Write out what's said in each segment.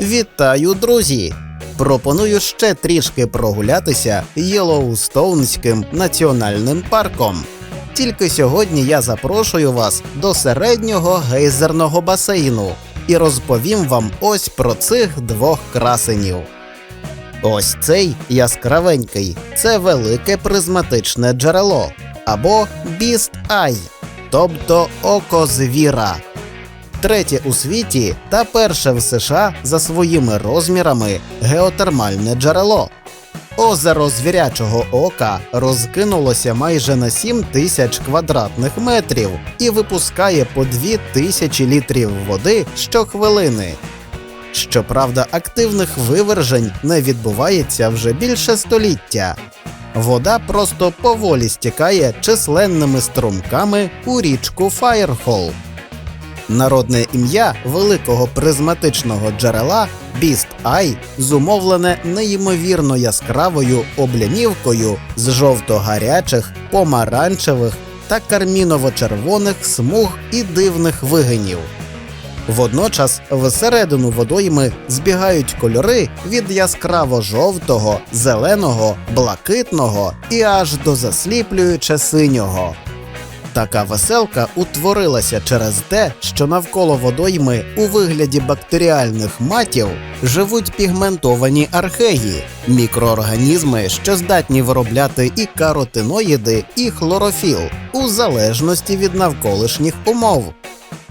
Вітаю, друзі! Пропоную ще трішки прогулятися Єлоустоунським національним парком. Тільки сьогодні я запрошую вас до середнього гейзерного басейну і розповім вам ось про цих двох красенів. Ось цей яскравенький це велике призматичне джерело або Beast Eye, тобто око звіра. Третє у світі та перше в США за своїми розмірами геотермальне джерело. Озеро звірячого ока розкинулося майже на 7 тисяч квадратних метрів і випускає по 2 тисячі літрів води щохвилини. Щоправда, активних вивержень не відбувається вже більше століття. Вода просто поволі стікає численними струмками у річку Фаєрхол. Народне ім'я великого призматичного джерела Біст Ай зумовлене неймовірно яскравою облямівкою з жовто-гарячих, помаранчевих та карміново-червоних смуг і дивних вигинів. Водночас всередину водойми збігають кольори від яскраво жовтого, зеленого, блакитного і аж до засліплююче синього. Така веселка утворилася через те, що навколо водойми у вигляді бактеріальних матів живуть пігментовані археї, мікроорганізми, що здатні виробляти і каротиноїди, і хлорофіл у залежності від навколишніх умов.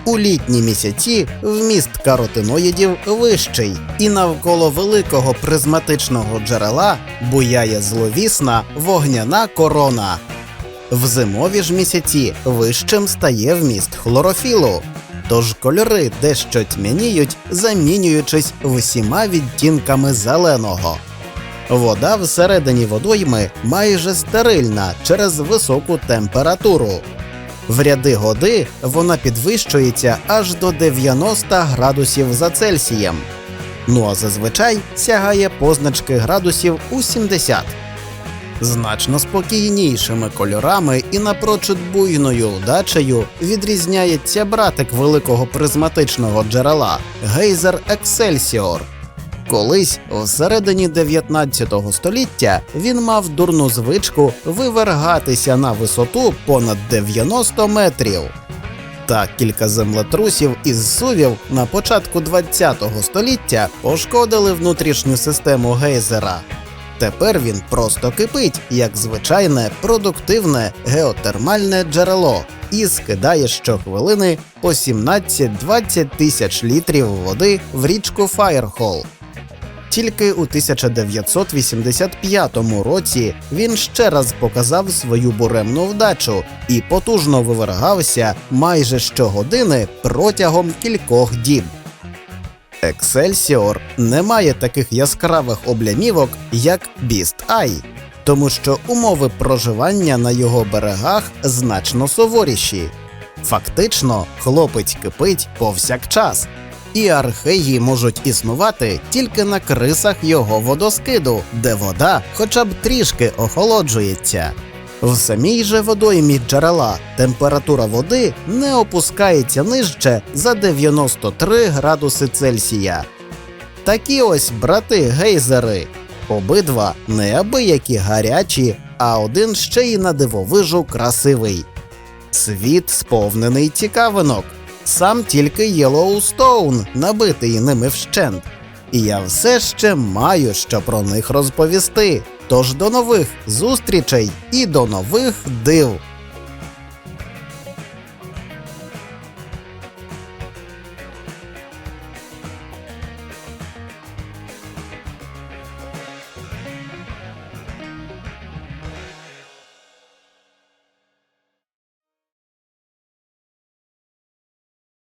У літні місяці вміст каротиноїдів вищий, і навколо великого призматичного джерела буяє зловісна вогняна корона. В зимові ж місяці вищим стає вміст хлорофілу, тож кольори дещо тьмяніють, замінюючись всіма відтінками зеленого. Вода всередині водойми майже стерильна через високу температуру. В ряди годи вона підвищується аж до 90 градусів за Цельсієм. Ну а зазвичай сягає позначки градусів у 70. Значно спокійнішими кольорами і напрочуд буйною удачею відрізняється братик великого призматичного джерела гейзер Ексельсіор. Колись, всередині 19 століття, він мав дурну звичку вивергатися на висоту понад 90 метрів. Та кілька землетрусів із сувів на початку 20 століття пошкодили внутрішню систему гейзера. Тепер він просто кипить, як звичайне продуктивне геотермальне джерело, і скидає щохвилини по 17-20 тисяч літрів води в річку Фаєрхол. Тільки у 1985 році він ще раз показав свою буремну вдачу і потужно вивергався майже щогодини протягом кількох діб. Ексельсіор не має таких яскравих облямівок, як Біст Ай, тому що умови проживання на його берегах значно суворіші. Фактично, хлопець кипить повсякчас, і археї можуть існувати тільки на крисах його водоскиду, де вода хоча б трішки охолоджується. В самій же водоймі джерела температура води не опускається нижче за 93 градуси Цельсія. Такі ось брати гейзери. Обидва неабиякі гарячі, а один ще й на дивовижу красивий. Світ сповнений цікавинок. Сам тільки Єлоустоун набитий ними вщент. І я все ще маю що про них розповісти. Тож до нових зустрічей і до нових див!